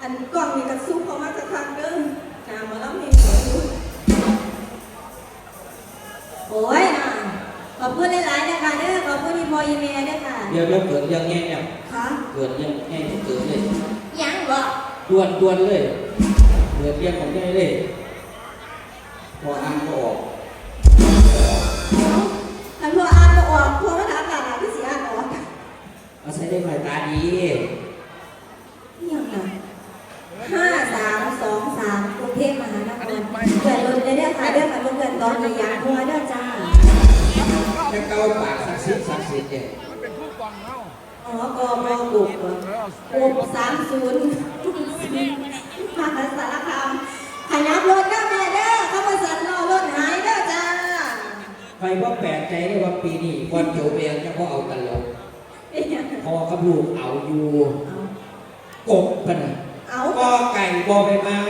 อันกล้องนี่กระซุกเขามาสักครั้งเด้อหาหมาแล้วมีหัวอยู่โอ้ยน่ะขอบคุณหลายๆนะคะเด้อขอบคุณที่พอยีเมลด้วยค่ะเดี๋ยวเดี๋ยวเกิดยังแง่เนี่ยค่ะเกิดยังแง่เกิดเลยยังบ่ดวนดวนเลยเกิดยังของแง่เลยพออันก็ออกอันพออ่านบ่ออกพอมาถามหลานๆที่สิอ่านออกเอาใช้ได้หมายตาดี ยังไงห้าสามสองสามกรุง เทพมหานครเกิดรถเลยเด้อค่ะเด้อค่ะบ่เกิดตอนนี้ยังหัวเด้อจ้าจะเกาปากศักดิ์สิทธิ์ศักดิ์สิทธิ์เนี่ยมันเป็นผู้กองเนาะอ๋อกมบุกบ่อุบสามศูนย์มหาสารคามขยับรถเด้อแม่เด้อเข้ามาสั่นรอรถหายเด้อจ้าใครว่าแปลกใจได้ว่าปีนี้วันโจเบียงจะพอเอากันลงเอ้ยพอกับลูกเอาอยู่เอากบปะนะเอา กอไก่บอใบไม้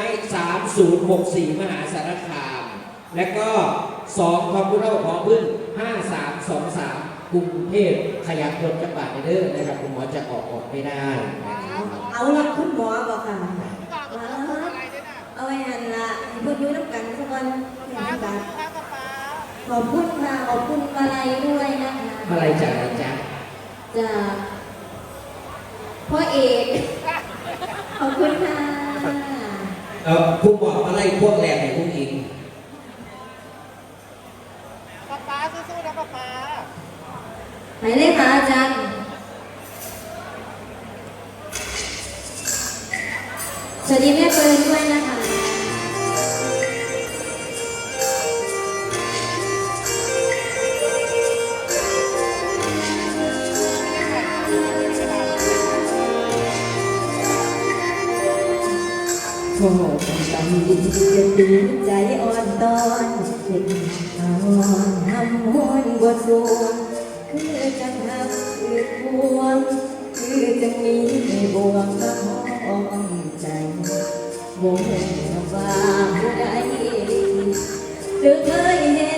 3064 มหาสารคาม และก็2คอมพิวเตอร์ของพึ่ง5323 กรุงเทพขยับรถจังหวัดเด้อนะครับคุณหมอจะออกออกไม่ได้นะครับเอาละคุณหมอบอกค่ะเอาไว้หันละให้เพื่อนอยู่น้ำกันสักวันเห็นกันขอบคุณค่ะขอบคุณมาลัยด้วยนะคะอะไรจ่ายจ๊ะจากพ่อเอกขอบคุณค่ะ เออคุณบอกอะไรพวกแรงในพวกอิงป๊าป๊าสู้ๆนะป๊าป๊าไหนเลขค่ะอาจารย์สวัสดีแม่เปิร์นด้วยนะคะ โอ้จำดีจะตีใจอ่อนตอนเห็นอ่อนทำหวนบทสวงคือจังหักคือพวง คือจังมีให้บวงก็ห้องใจบ่ว่าผู้ใดหรือเคยเห็น